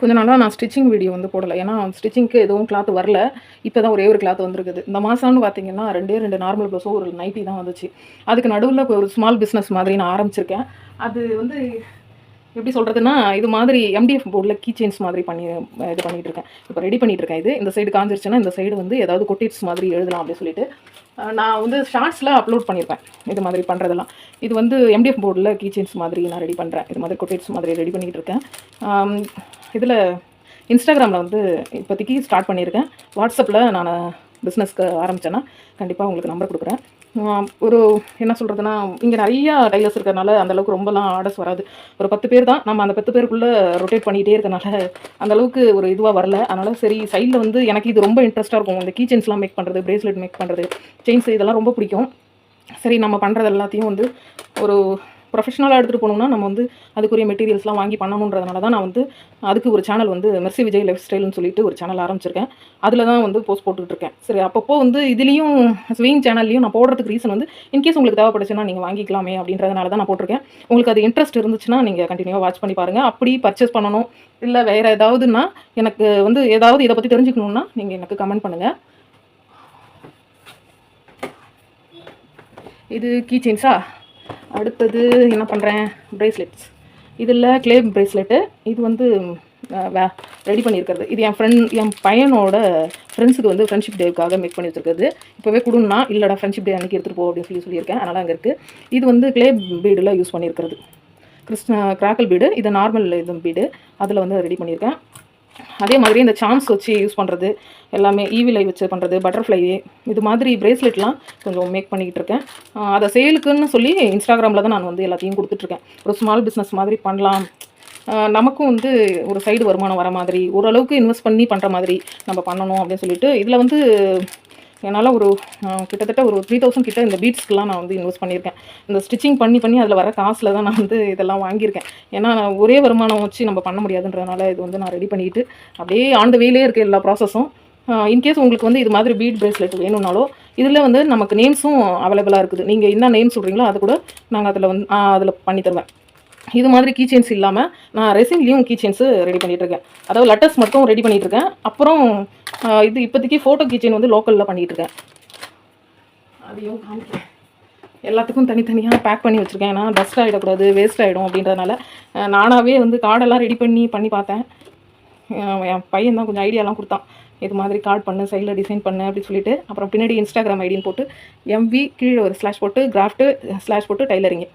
கொஞ்ச நாளாக நான் ஸ்டிச்சிங் வீடியோ வந்து போடலை. ஏன்னா ஸ்டிச்சிங்க்கு எதுவும் கிளாத் வரல. இப்போ தான் ஒரே ஒரு கிளாத் வந்திருக்குது. இந்த மாதம்னு பார்த்தீங்கன்னா ரெண்டே ரெண்டு நார்மல் ப்ளவுஸும் ஒரு நைட்டி தான் வந்துச்சு. அதுக்கு நடுவில் ஒரு ஸ்மால் பிஸ்னஸ் மாதிரி நான் ஆரம்பிச்சிருக்கேன். அது வந்து எப்படி சொல்கிறதுனா இது மாதிரி எம்டிஎஃப் போர்டில் கீ செயின்ஸ் மாதிரி பண்ணி இது பண்ணிகிட்டு இருக்கேன். இப்போ ரெடி பண்ணிகிட்டு இருக்கேன் இது. இந்த சைடு காஞ்சிருச்சுன்னா இந்த சைடு வந்து ஏதாவது கொட்டிட்ஸ் மாதிரி எழுதலாம் அப்படின்னு சொல்லிட்டு நான் வந்து ஷார்ட்ஸில் அப்லோட் பண்ணியிருப்பேன் இது மாதிரி பண்ணுறதெல்லாம் இது வந்து எம்டிஎஃப் போர்டில் கீ செயின்ஸ் மாதிரி நான் ரெடி பண்ணுறேன் இது மாதிரி கொட்டிட்ஸ் மாதிரி ரெடி பண்ணிகிட்டு இருக்கேன். இதில் இன்ஸ்டாகிராமில் வந்து இப்போதைக்கு ஸ்டார்ட் பண்ணியிருக்கேன் வாட்ஸ்அப்பில் நான் பிஸ்னஸ்க்கு ஆரம்பித்தேன்னா கண்டிப்பாக உங்களுக்கு நம்பர் கொடுக்குறேன். ஒரு என்ன சொல்கிறதுனா இங்கே நிறையா டைலர்ஸ் இருக்கிறனால அந்தளவுக்கு ரொம்பலாம் ஆர்டர்ஸ் வராது. ஒரு பத்து பேர் தான் நம்ம அந்த பத்து பேருக்குள்ளே ரொட்டேட் பண்ணிகிட்டே இருக்கனால அந்த அளவுக்கு ஒரு இதுவாக வரல. அதனால் சரி சைடில் வந்து எனக்கு இது ரொம்ப இன்ட்ரெஸ்ட்டாக இருக்கும். இந்த கீச்சன்ஸ்லாம் மேக் பண்ணுறது பிரேஸ்லெட் மேக் பண்ணுறது செயின்ஸ் இதெல்லாம் ரொம்ப பிடிக்கும். சரி நம்ம பண்ணுறது எல்லாத்தையும் வந்து ஒரு ப்ரொஃபஷனலாக எடுத்துகிட்டு போனோம்னா நம்ம வந்து அதுக்குரிய மெட்டீரியல்ஸ்லாம் வாங்கி பண்ணணுன்றதுனால தான் நான் வந்து அதுக்கு ஒரு சேனல் வந்து மெர்சி விஜய் லைஃப் ஸ்டைல்னு சொல்லிட்டு ஒரு சேனல் ஆரம்பிச்சிருக்கேன். அதில் தான் வந்து போஸ்ட் போட்டுட்டு இருக்கேன் சரி அப்பப்போ வந்து இதுலேயும் ஸ்விங் சேனல்லையும் நான் போடுறதுக்கு ரீசன் வந்து இன்கேஸ் உங்களுக்கு தேவைப்படுச்சுன்னா நீங்கள் வாங்கிக்கலாமே அப்படின்றதுனால தான் நான் போட்டிருக்கேன். உங்களுக்கு அது இன்ட்ரெஸ்ட் இருந்துச்சுன்னா நீங்கள் கண்டினியூவாக வாட்ச் பண்ணி பாருங்கள் அப்படி பர்ச்சேஸ் பண்ணணும். இல்லை வேறு ஏதாவதுன்னா எனக்கு வந்து ஏதாவது இதை பற்றி தெரிஞ்சுக்கணுன்னா நீங்கள் எனக்கு கமெண்ட் பண்ணுங்கள் இது கீ செயின்ஸா அடுத்தது என்ன பண்ணுறேன் ப்ரேஸ்லெட்ஸ் இதில் கிளே ப்ரேஸ்லெட்டு இது வந்து ரெடி பண்ணியிருக்கிறது. இது என் ஃப்ரெண்ட் என் பையனோட ஃப்ரெண்ட்ஸுக்கு வந்து ஃப்ரெண்ட்ஷிப் டேவுக்காக மேக் பண்ணி வச்சிருக்கிறது. இப்போவே கொடுன்னா இல்லைடா ஃப்ரெண்ட்ஷிப் டே அன்றைக்கி எடுத்துகிட்டு போ அப்படின்னு சொல்லி சொல்லியிருக்கேன். அதனால் அங்கே இருக்குது இது வந்து கிளே பீடில் யூஸ் பண்ணியிருக்கிறது. கிறிஸ்ன கிராக்கல் பீடு இது நார்மல் இது பீடு அதில் வந்து ரெடி பண்ணியிருக்கேன். அதே மாதிரி இந்த சாம்ஸ் வச்சு யூஸ் பண்ணுறது எல்லாமே ஈவிலை வச்சு பண்ணுறது பட்டர்ஃப்ளை இது மாதிரி பிரேஸ்லெட்லாம் கொஞ்சம் மேக் பண்ணிக்கிட்டு இருக்கேன். அதை சேலுக்குன்னு சொல்லி இன்ஸ்டாகிராமில் தான் நான் வந்து எல்லாத்தையும் கொடுத்துட்ருக்கேன். ஒரு ஸ்மால் பிஸ்னஸ் மாதிரி பண்ணலாம். நமக்கும் வந்து ஒரு சைடு வருமானம் வர மாதிரி ஓரளவுக்கு இன்வெஸ்ட் பண்ணி பண்ணுற மாதிரி நம்ம பண்ணணும் அப்படின்னு சொல்லிட்டு இதில் வந்து என்னால் ஒரு கிட்டத்தட்ட ஒரு த்ரீ தௌசண்ட் கிட்ட இந்த பீட்ஸ்க்கெலாம் நான் வந்து இன்வெஸ்ட் பண்ணியிருக்கேன். இந்த ஸ்டிச்சிங் பண்ணி பண்ணி அதில் வர காசில் தான் நான் வந்து இதெல்லாம் வாங்கியிருக்கேன். ஏன்னா நான் ஒரே வருமானம் வச்சு நம்ம பண்ண முடியாதுன்றதுனால இது வந்து நான் ரெடி பண்ணிட்டு அப்படியே ஆண்டு வேலே இருக்க எல்லா ப்ராசஸும் இன்கேஸ் உங்களுக்கு வந்து இது மாதிரி பீட் ப்ரேஸ்லெட் வேணும்னாலோ இதில் வந்து நமக்கு நேம்ஸும் அவைலபிளாக இருக்குது. நீங்கள் என்ன நேம் சொல்கிறீங்களோ அது கூட நாங்கள் அதில் வந்து அதில் பண்ணி தருவேன். இது மாதிரி கீ செயின்ஸ் இல்லாமல் நான் ரெசின்லேயும் கீ செயின்ஸு ரெடி பண்ணிகிட்ருக்கேன் அதாவது லெட்டர்ஸ் மட்டும் ரெடி பண்ணிகிட்ருக்கேன் அப்புறம் இது இப்போதைக்கு ஃபோட்டோ கிச்சன் வந்து லோக்கலில் பண்ணிகிட்ருக்கேன் அதையும் காமிக்கிறேன். எல்லாத்துக்கும் தனித்தனியாக பேக் பண்ணி வச்சுருக்கேன். ஏன்னா டஸ்ட் ஆகிடக்கூடாது வேஸ்ட் ஆகிடும் அப்படின்றதுனால நானாகவே வந்து கார்டெல்லாம் ரெடி பண்ணி பண்ணி பார்த்தேன். என் பையன் தான் கொஞ்சம் ஐடியாலாம் கொடுத்தான். இது மாதிரி கார்டு பண்ணு சைடில் டிசைன் பண்ணு அப்படின்னு சொல்லிட்டு அப்புறம் பின்னாடி இன்ஸ்டாகிராம் ஐடின்னு போட்டு எம்வி கீழே ஒரு ஸ்லாஷ் போட்டு கிராஃப்ட்டு ஸ்லாஷ் போட்டு டைலரிங்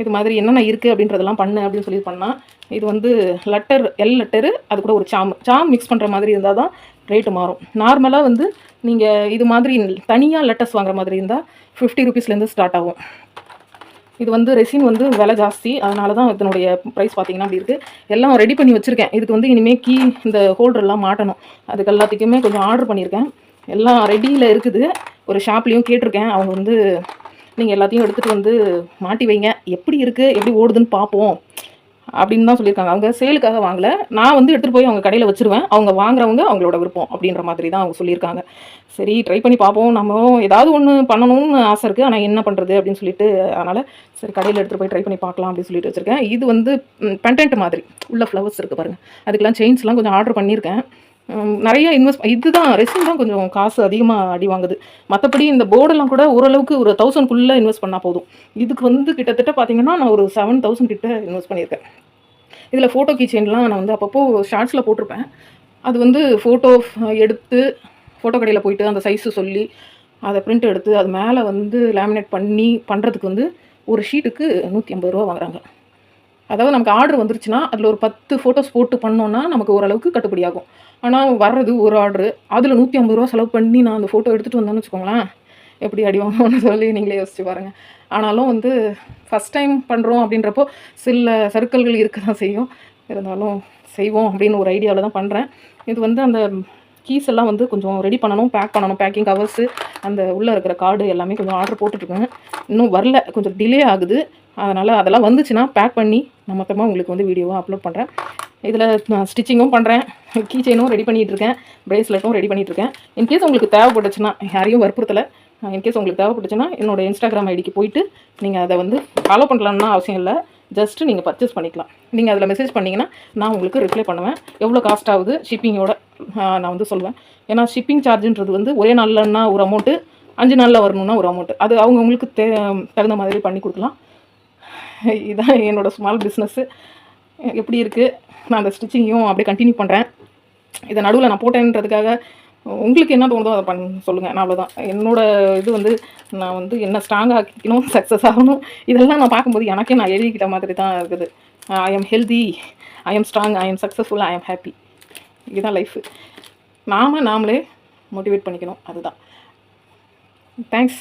இது மாதிரி என்னென்ன இருக்குது அப்படின்றதெல்லாம் பண்ணு அப்படின்னு சொல்லி பண்ணால் இது வந்து லெட்டர் எல் லெட்டரு அது கூட ஒரு சாம் சாம் மிக்ஸ் பண்ணுற மாதிரி இருந்தால் தான் ரேட்டு மாறும். நார்மலாக வந்து நீங்கள் இது மாதிரி தனியாக லெட்டர்ஸ் வாங்குற மாதிரி இருந்தால் ஃபிஃப்டி ருபீஸ்லேருந்து ஸ்டார்ட் ஆகும். இது வந்து ரெசின் வந்து விலை ஜாஸ்தி. அதனால தான் இதனுடைய ப்ரைஸ் பார்த்திங்கன்னா அப்படி இருக்குது எல்லாம் ரெடி பண்ணி வச்சுருக்கேன். இதுக்கு வந்து இனிமேல் கீ இந்த ஹோல்டர்லாம் மாட்டணும். அதுக்கு எல்லாத்துக்குமே கொஞ்சம் ஆர்டர் பண்ணியிருக்கேன் எல்லாம் ரெடியில் இருக்குது. ஒரு ஷாப்லேயும் கேட்டிருக்கேன். அவங்க வந்து நீங்கள் எல்லாத்தையும் எடுத்துகிட்டு வந்து மாட்டி வைங்க. எப்படி இருக்குது எப்படி ஓடுதுன்னு பார்ப்போம் அப்படின்னு தான் சொல்லியிருக்காங்க. அவங்க சேலுக்காக வாங்கலை. நான் வந்து எடுத்துகிட்டு போய் அவங்க கடையில் வச்சுருவேன். அவங்க வாங்குறவங்க அவங்களோட விருப்பம் அப்படின்ற மாதிரி தான் அவங்க சொல்லியிருக்காங்க. சரி ட்ரை பண்ணி பார்ப்போம் நம்ம ஏதாவது ஒன்று பண்ணணும்னு ஆசை இருக்குது ஆனால் என்ன பண்ணுறது அப்படின்னு சொல்லிட்டு அதனால் சரி கடையில் எடுத்துகிட்டு போய் ட்ரை பண்ணி பார்க்கலாம் அப்படின்னு சொல்லிட்டு வச்சுருக்கேன். இது வந்து பென்டென்ட் மாதிரி. உள்ள ஃப்ளவர்ஸ் இருக்குது பாருங்கள் அதுக்கெல்லாம் செயின்ஸ்லாம் கொஞ்சம் ஆர்டர் பண்ணியிருக்கேன். நிறைய இன்வெஸ்ட் இதுதான் ரெசின் தான் கொஞ்சம் காசு அதிகமாக அடி வாங்குது. மற்றபடி இந்த போர்டெல்லாம் கூட ஓரளவுக்கு ஒரு தௌசண்ட்குள்ளே இன்வெஸ்ட் பண்ணால் போதும். இதுக்கு வந்து கிட்டத்தட்ட பார்த்தீங்கன்னா நான் ஒரு செவன் தௌசண்ட் கிட்ட இன்வெஸ்ட் பண்ணியிருக்கேன். இதில் ஃபோட்டோ கீச்செயின்லாம் நான் வந்து அப்பப்போ ஷார்ட்ஸில் போட்டிருப்பேன். அது வந்து ஃபோட்டோ எடுத்து ஃபோட்டோ கடையில் போயிட்டு அந்த சைஸு சொல்லி அதை பிரிண்ட் எடுத்து அது மேலே வந்து லேமினேட் பண்ணி பண்ணுறதுக்கு வந்து ஒரு ஷீட்டுக்கு நூற்றி ஐம்பது ரூபா வாங்குறாங்க. அதாவது நமக்கு ஆர்டர் வந்துருச்சுன்னா அதில் ஒரு பத்து ஃபோட்டோஸ் போட்டு பண்ணோன்னா நமக்கு ஓரளவுக்கு கட்டுப்படி ஆகும். ஆனால் வர்றது ஒரு ஆர்டரு அதில் நூற்றி ஐம்பது ரூபா செலவு பண்ணி நான் அந்த ஃபோட்டோ எடுத்துகிட்டு வந்தேன்னு வச்சுக்கோங்களேன் எப்படி அடிவாங்கன்னு சொல்லி நீங்களே யோசிச்சு பாருங்கள் ஆனாலும் வந்து ஃபஸ்ட் டைம் பண்ணுறோம் அப்படின்றப்போ சில சர்க்கிள்கள் இருக்க தான் செய்யும். இருந்தாலும் செய்வோம் அப்படின்னு ஒரு ஐடியாவில் தான் பண்ணுறேன் இது வந்து அந்த கீஸ் எல்லாம் வந்து கொஞ்சம் ரெடி பண்ணணும் பேக் பண்ணணும் பேக்கிங் கவர்ஸு அந்த உள்ளே இருக்கிற கார்டு எல்லாமே கொஞ்சம் ஆர்டர் போட்டுட்ருக்கேன் இன்னும் வரல கொஞ்சம் டிலே ஆகுது. அதனால் அதெல்லாம் வந்துச்சுன்னா பேக் பண்ணி நான் மொத்தமாக உங்களுக்கு வந்து வீடியோவாக அப்லோட் பண்ணுறேன் இதில் நான் ஸ்டிச்சிங்கும் பண்ணுறேன் கீ செயினும் ரெடி பண்ணிகிட்டு இருக்கேன் ப்ரேஸ்லெட்டும் ரெடி பண்ணிகிட்ருக்கேன் இன்கேஸ் உங்களுக்கு தேவைப்பட்டுச்சுன்னா யாரையும் வற்புறுத்தலை. இன்கேஸ் உங்களுக்கு தேவைப்பட்டுச்சுன்னா என்னோட இன்ஸ்டாகிராம் ஐடிக்கு போயிட்டு நீங்கள் அதை வந்து ஃபாலோ பண்ணலான்னா அவசியம் இல்லை. ஜஸ்ட்டு நீங்கள் பர்ச்சேஸ் பண்ணிக்கலாம். நீங்கள் அதில் மெசேஜ் பண்ணிங்கன்னா நான் உங்களுக்கு ரிப்ளை பண்ணுவேன். எவ்வளோ காஸ்ட் ஆகுது ஷிப்பிங்கோட நான் வந்து சொல்லுவேன் ஏன்னா ஷிப்பிங் சார்ஜுன்றது வந்து ஒரே நாளில்னா ஒரு அமௌண்ட்டு அஞ்சு நாளில் வரணும்னா ஒரு அமௌண்ட்டு அது அவங்கவுங்களுக்கு தே தகுந்த மாதிரி பண்ணி கொடுக்கலாம். இதுதான் என்னோடய ஸ்மால் பிஸ்னஸ்ஸு எப்படி இருக்குது நான் அந்த ஸ்டிச்சிங்கையும் அப்படியே கண்டினியூ பண்ணுறேன் இதை நடுவில் நான் போட்டேன்றதுக்காக உங்களுக்கு என்ன தோணுதோ அதை பண்ண சொல்லுங்கள் நான் அவ்வளோதான் என்னோட இது வந்து நான் வந்து என்ன ஸ்ட்ராங் ஆக்கிக்கணும் சக்ஸஸ் ஆகணும் இதெல்லாம் நான் பார்க்கும்போது எனக்கே நான் எழுதிக்கிட்ட மாதிரி தான் இருக்குது. I am healthy I am strong I am successful I am happy இதுதான் லைஃபு நாம் நாமளே மோட்டிவேட் பண்ணிக்கணும். அதுதான். தேங்க்ஸ்